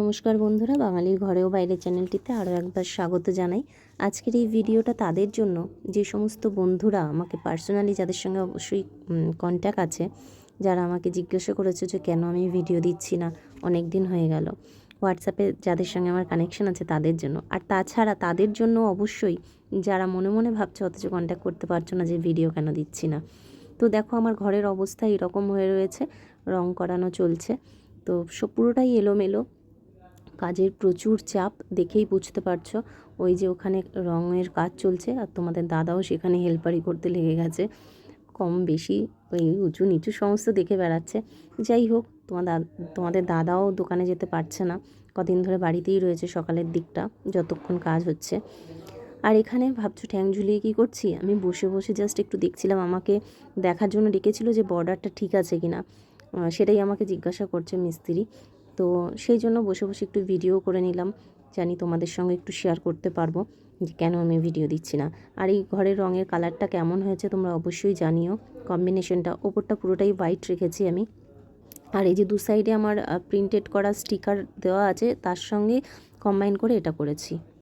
নমস্কার বন্ধুরা, বাঙালির ঘরেও বাইরে চ্যানেলটিতে আরও একবার স্বাগত জানাই। আজকের এই ভিডিওটা তাদের জন্য, যে সমস্ত বন্ধুরা আমাকে পার্সোনালি যাদের সঙ্গে অবশ্যই কন্ট্যাক্ট আছে, যারা আমাকে জিজ্ঞাসা করেছে যে কেন আমি ভিডিও দিচ্ছি না, অনেক দিন হয়ে গেল। হোয়াটসঅ্যাপে যাদের সঙ্গে আমার কানেকশন আছে তাদের জন্য। আর তাছাড়া তাদের জন্য অবশ্যই যারা মনে মনে ভাবছে, অথচ কন্ট্যাক্ট করতে পারছ না যে ভিডিও কেন দিচ্ছি না। তো দেখো আমার ঘরের অবস্থা এরকম হয়ে রয়েছে, রং করানো চলছে। তো সব পুরোটাই এলোমেলো। কাজের প্রচুর চাপ, দেখেই বুঝতে পারছ। ওই যে ওখানে রঙের কাজ চলছে আর তোমাদের দাদাও সেখানে হেল্পারি করতে লেগে গেছে। কম বেশি ওই উঁচু নিচু সমস্ত দেখে বেড়াচ্ছে। যাই হোক, তোমার তোমাদের দাদাও দোকানে যেতে পারছে না। কদিন ধরে বাড়িতেই রয়েছে সকালের দিকটা, যতক্ষণ কাজ হচ্ছে। আর এখানে ভাবছ ঠ্যাং ঝুলিয়ে কী করছি? আমি বসে বসে জাস্ট একটু দেখছিলাম, আমাকে দেখার জন্য ডেকেছিল যে বর্ডারটা ঠিক আছে কি না সেটাই আমাকে জিজ্ঞাসা করছে মিস্ত্রি। তো সেই জন্য বসে বসে একটু ভিডিও করে নিলাম। জানি তোমাদের সঙ্গে একটু শেয়ার করতে পারব যে কেন আমি ভিডিও দিচ্ছি না। আর এই ঘরের রঙের কালারটা কেমন হয়েছে তোমরা অবশ্যই জানিও। কম্বিনেশনটা ওপরটা পুরোটাই হোয়াইট রেখেছি আমি। আর এই যে দু সাইডে আমার প্রিন্টেড করা স্টিকার দেওয়া আছে, তার সঙ্গে কম্বাইন করে এটা করেছি।